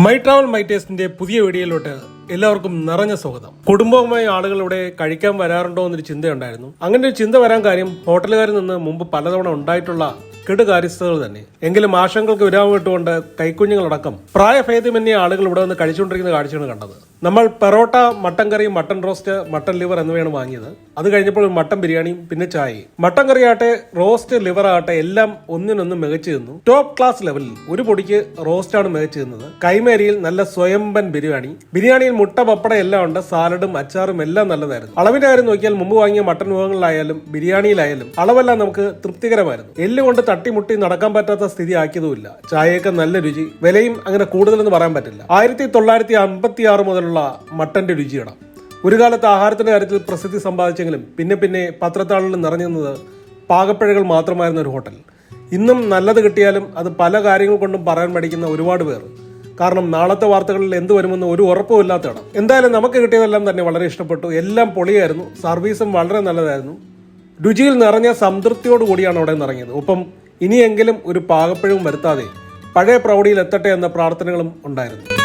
My travel my ടേസ്റ്റിന്റെ പുതിയ വീഡിയോയിലോട്ട് എല്ലാവർക്കും നിറഞ്ഞ സ്വാഗതം. കുടുംബവുമായി ആളുകൾ ഇവിടെ കഴിക്കാൻ വരാറുണ്ടോ എന്നൊരു ചിന്തയുണ്ടായിരുന്നു. അങ്ങനെ ഒരു ചിന്ത വരാൻ കാര്യം ഹോട്ടലുകാരിൽ നിന്ന് മുമ്പ് പലതവണ ഉണ്ടായിട്ടുള്ള കെടുകാര്യസ്ഥതകൾ തന്നെ. എങ്കിലും ആശങ്കകൾക്ക് വിരാമം ഇട്ടുകൊണ്ട് കൈക്കുഞ്ഞുങ്ങളടക്കം പ്രായഭേദമന്യ ആളുകൾ ഇവിടെ വന്ന് കഴിച്ചുകൊണ്ടിരിക്കുന്ന കാഴ്ചയാണ് കണ്ടത്. നമ്മൾ parotta mutton curry mutton roast mutton liver എന്നിവയാണ് വാങ്ങിയത്. അത് കഴിഞ്ഞപ്പോൾ മട്ടൻ ബിരിയാണിയും പിന്നെ ചായ മട്ടൻ കറി റോസ്റ്റ് ലിവർ ആട്ടെ എല്ലാം ഒന്നിനൊന്നും മികച്ചു നിന്നു. ടോപ്പ് ക്ലാസ് ലെവലിൽ ഒരു പൊടിക്ക് റോസ്റ്റ് ആണ് മികച്ചു നിന്നത്. കൈമേരിയിൽ നല്ല സ്വയംബൻ ബിരിയാണി. ബിരിയാണിയിൽ മുട്ട പപ്പട എല്ലാം ഉണ്ട്. സാലഡും അച്ചാറും എല്ലാം നല്ലതായിരുന്നു. അളവിന്റെ കാര്യം നോക്കിയാൽ മുമ്പ് വാങ്ങിയ മട്ടൻ വിഭവങ്ങളിലായാലും ബിരിയാണിയിലായാലും അളവെല്ലാം നമുക്ക് തൃപ്തികരമായിരുന്നു. എല്ലുകൊണ്ട് തട്ടിമുട്ടി നടക്കാൻ പറ്റാത്ത സ്ഥിതി ആക്കിയതുമില്ല ചായയൊക്കെ നല്ല രുചി വിലയും അങ്ങനെ കൂടുതലെന്ന് പറയാൻ പറ്റില്ല. ആയിരത്തി തൊള്ളായിരത്തി അമ്പത്തി ആറ് മുതലുള്ള മട്ടന്റെ രുചിയിടാം. ഒരു കാലത്ത് ആഹാരത്തിന്റെ കാര്യത്തിൽ പ്രസിദ്ധി സമ്പാദിച്ചെങ്കിലും പിന്നെ പിന്നെ പത്രത്താളിൽ നിറഞ്ഞു നിന്നത് പാകപ്പിഴകൾ മാത്രമായിരുന്ന ഒരു ഹോട്ടൽ. ഇന്നും നല്ലത് കിട്ടിയാലും അത് പല കാര്യങ്ങൾ കൊണ്ടും പറയാൻ മടിക്കുന്ന ഒരുപാട് പേർ. കാരണം നാളത്തെ വാർത്തകളിൽ എന്ത് വരുമെന്ന് ഒരു ഉറപ്പുമില്ലാത്ത ഇടം എന്തായാലും നമുക്ക് കിട്ടിയതെല്ലാം തന്നെ വളരെ ഇഷ്ടപ്പെട്ടു. എല്ലാം പൊളിയായിരുന്നു. സർവീസും വളരെ നല്ലതായിരുന്നു. രുചിയിൽ നിറഞ്ഞ സംതൃപ്തിയോട് കൂടിയാണ് അവിടെ നിറങ്ങിയത് ഒപ്പം ഇനിയെങ്കിലും ഒരു പാകപ്പിഴവും വരുത്താതെ പഴയ പ്രൗഢിയിൽ എത്തട്ടെ എന്ന പ്രാർത്ഥനകളും ഉണ്ടായിരുന്നു.